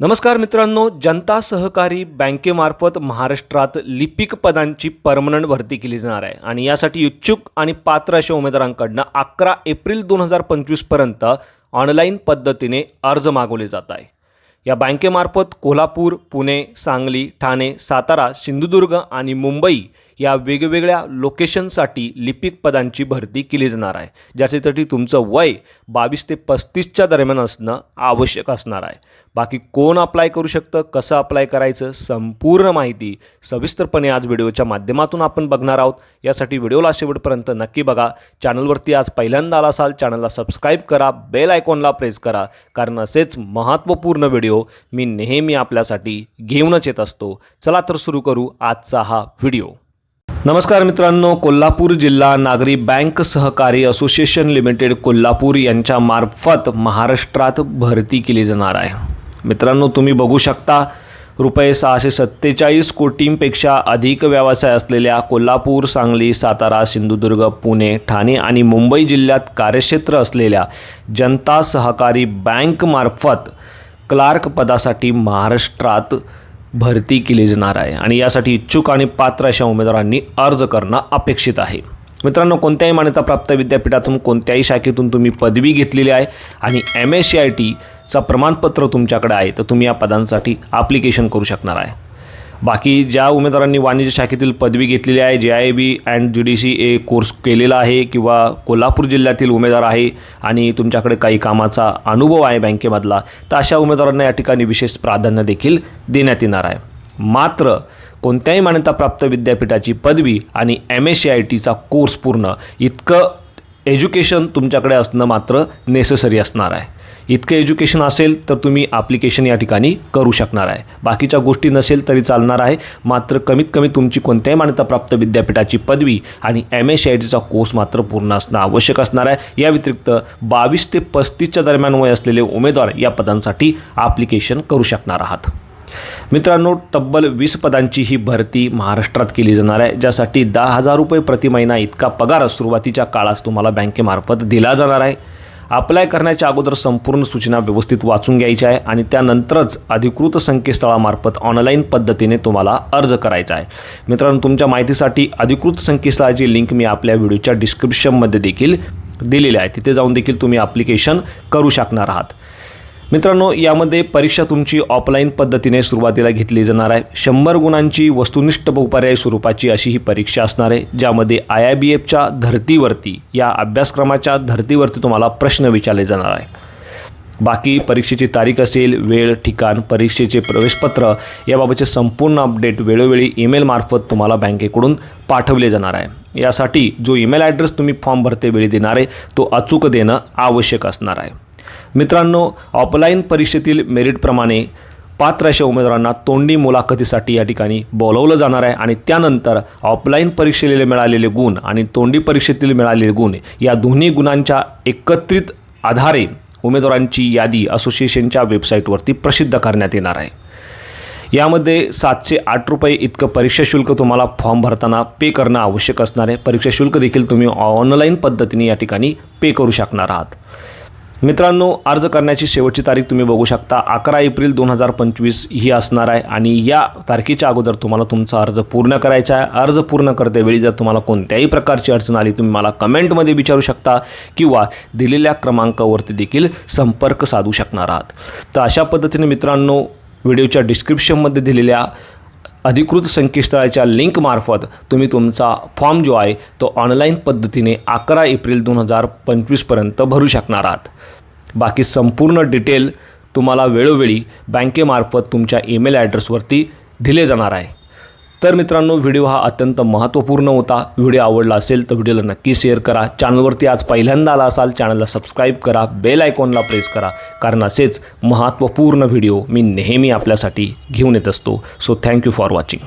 नमस्कार मित्रांनो जनता सहकारी बँकेमार्फत महाराष्ट्रात लिपिक पदांची परमनंट भरती केली जाणार आहे. आणि यासाठी इच्छुक आणि पात्र अशा उमेदवारांकडनं अकरा एप्रिल दोन हजार पंचवीसपर्यंत ऑनलाईन पद्धतीने अर्ज मागवले जात आहे. या बँकेमार्फत कोल्हापूर पुणे सांगली ठाणे सातारा सिंधुदुर्ग आणि मुंबई या वेगवेगळ्या लोकेशनसाठी लिपिक पदांची भरती केली जाणार आहे. ज्याच्यासाठी तुमचं वय बावीस ते पस्तीसच्या दरम्यान असणं आवश्यक असणार आहे. बाकी कोण अप्लाय करू शकतं कसं अप्लाय करायचं संपूर्ण माहिती सविस्तरपणे आज व्हिडिओच्या माध्यमातून आपण बघणार आहोत. यासाठी व्हिडिओला शेवटपर्यंत नक्की बघा. चॅनलवरती आज पहिल्यांदा आला असाल चॅनलला सबस्क्राईब करा बेल आयकॉनला प्रेस करा कारण असेच महत्त्वपूर्ण व्हिडिओ मी नेहमी आपल्यासाठी घेऊनच येत असतो. चला तर सुरू करू आजचा हा व्हिडिओ. नमस्कार मित्रांनो कोल्हापूर जिल्हा नागरी बँक सहकारी असोसिएशन लिमिटेड कोल्हापूर यांच्या मार्फत महाराष्ट्रात भरती केली जाणार आहे. मित्रांनो तुम्ही बघू शकता रुपये सहाशे सत्तेचाळीस कोटींपेक्षा अधिक व्यवसाय असलेल्या कोल्हापूर सांगली सातारा सिंधुदुर्ग पुणे ठाणे आणि मुंबई जिल्ह्यात कार्यक्षेत्र असलेल्या जनता सहकारी बँकमार्फत क्लार्क पदासाठी महाराष्ट्रात भरती केली जाणार आहे आणि यासाठी इच्छुक आणि पात्र अशा उमेदवारांनी अर्ज करणं अपेक्षित आहे. मित्रांनो कोणत्याही मान्यताप्राप्त विद्यापीठातून कोणत्याही शाखेतून तुम्ही पदवी घेतलेली आहे आणि एम एस सी आय टीचं प्रमाणपत्र तुमच्याकडे आहे तर तुम्ही या पदांसाठी ॲप्लिकेशन करू शकणार आहे. बाकी ज्या उमेदवारांनी वाणिज्य शाखेतील पदवी घेतलेली आहे जे I B and G D C A course केलेला आहे किंवा कोल्हापूर जिल्ह्यातील उमेदवार आहे आणि तुमच्याकडे काही कामाचा अनुभव आहे बँकेमधला तर अशा उमेदवारांना या ठिकाणी विशेष प्राधान्य देखील देण्यात येणार आहे. मात्र कोणत्याही मान्यताप्राप्त विद्यापीठाची पदवी आणि एम एस सी आय टीचा कोर्स पूर्ण इतकं एज्युकेशन तुमच्याकडे असणं मात्र नेसेसरी असणार आहे. इतकं एज्युकेशन असेल तर तुम्ही ॲप्लिकेशन या ठिकाणी करू शकणार आहे. बाकीच्या गोष्टी नसेल तरी चालणार आहे. मात्र कमीत कमी तुमची कोणत्याही मान्यताप्राप्त विद्यापीठाची पदवी आणि एम एस सी आय टीचा कोर्स मात्र पूर्ण असणं आवश्यक असणार आहे. या व्यतिरिक्त बावीस ते पस्तीसच्या दरम्यान वय असलेले उमेदवार या पदांसाठी ॲप्लिकेशन करू शकणार आहात. मित्रांनो तब्बल वीस पदांची ही भरती महाराष्ट्रात केली जाणार आहे ज्यासाठी दहा हजार रुपये प्रति महिना इतका पगार सुरुवातीच्या काळात तुम्हाला बँकेमार्फत दिला जाणार आहे. अप्लाय करण्याच्या अगोदर संपूर्ण सूचना व्यवस्थित वाचून घ्यायच्या आहे आणि त्यानंतरच अधिकृत संकेतस्थळामार्फत ऑनलाईन पद्धतीने तुम्हाला अर्ज करायचा आहे. मित्रांनो तुमच्या माहितीसाठी अधिकृत संकेतस्थळाची लिंक मी आपल्या व्हिडिओच्या डिस्क्रिप्शनमध्ये देखील दिलेली आहे. तिथे जाऊन देखील तुम्ही ॲप्लिकेशन करू शकणार आहात. मित्रांनो यामध्ये परीक्षा तुमची ऑफलाईन पद्धतीने सुरुवातीला घेतली जाणार आहे. शंभर गुणांची वस्तुनिष्ठ बहुपर्याय स्वरूपाची अशी ही परीक्षा असणार आहे ज्यामध्ये आय आय बी एफच्या धर्तीवरती या अभ्यासक्रमाच्या धर्तीवरती तुम्हाला प्रश्न विचारले जाणार आहे. बाकी परीक्षेची तारीख असेल वेळ ठिकाण परीक्षेचे प्रवेशपत्र याबाबतचे संपूर्ण अपडेट वेळोवेळी ईमेलमार्फत तुम्हाला बँकेकडून पाठवले जाणार आहे. यासाठी जो ईमेल ॲड्रेस तुम्ही फॉर्म भरते वेळी देणार आहे तो अचूक देणं आवश्यक असणार आहे. मित्रांनो ऑफलाईन परीक्षेतील मेरिटप्रमाणे पात्र अशा उमेदवारांना तोंडी मुलाखतीसाठी या ठिकाणी बोलवलं जाणार आहे आणि त्यानंतर ऑफलाईन परीक्षेला मिळालेले गुण आणि तोंडी परीक्षेतील मिळालेले गुण या दोन्ही गुणांच्या एकत्रित आधारे उमेदवारांची यादी असोसिएशनच्या वेबसाईटवरती प्रसिद्ध करण्यात येणार आहे. यामध्ये सातशे आठ रुपये इतकं परीक्षा शुल्क तुम्हाला फॉर्म भरताना पे करणं आवश्यक असणार आहे. परीक्षा शुल्क देखील तुम्ही ऑनलाईन पद्धतीने या ठिकाणी पे करू शकणार आहात. मित्रांनो अर्ज करण्याची शेवटची तारीख तुम्ही बघू शकता. अकरा एप्रिल दोन हजार पंचवीस ही असणार आहे आणि या तारखेच्या अगोदर तुम्हाला तुमचा अर्ज पूर्ण करायचा आहे. अर्ज पूर्ण करतेवेळी जर तुम्हाला कोणत्याही प्रकारची अडचण आली तुम्ही मला कमेंटमध्ये विचारू शकता किंवा दिलेल्या क्रमांकावरती देखील संपर्क साधू शकणार आहात. तर अशा पद्धतीने मित्रांनो व्हिडिओच्या डिस्क्रिप्शनमध्ये दिलेल्या अधिकृत संकेतस्थळाच्या लिंकमार्फत तुम्ही तुमचा फॉर्म जो आहे तो ऑनलाईन पद्धतीने अकरा एप्रिल दोन हजार पंचवीसपर्यंत भरू शकणार आहात. बाकी संपूर्ण डिटेल तुम्हाला वेळोवेळी बँकेमार्फत तुमच्या ईमेल ॲड्रेसवरती दिले जाणार आहे. तर मित्रांनो व्हिडिओ हा अत्यंत महत्त्वपूर्ण होता. व्हिडिओ आवडला असेल तर व्हिडिओला नक्की शेअर करा. चॅनलवरती आज पहिल्यांदा आला असाल चॅनलला सबस्क्राईब करा. बेल आयकॉनला प्रेस करा. कारण असेच महत्त्वपूर्ण व्हिडिओ मी नेहमी आपल्यासाठी घेऊन येत असतो. So thank you for watching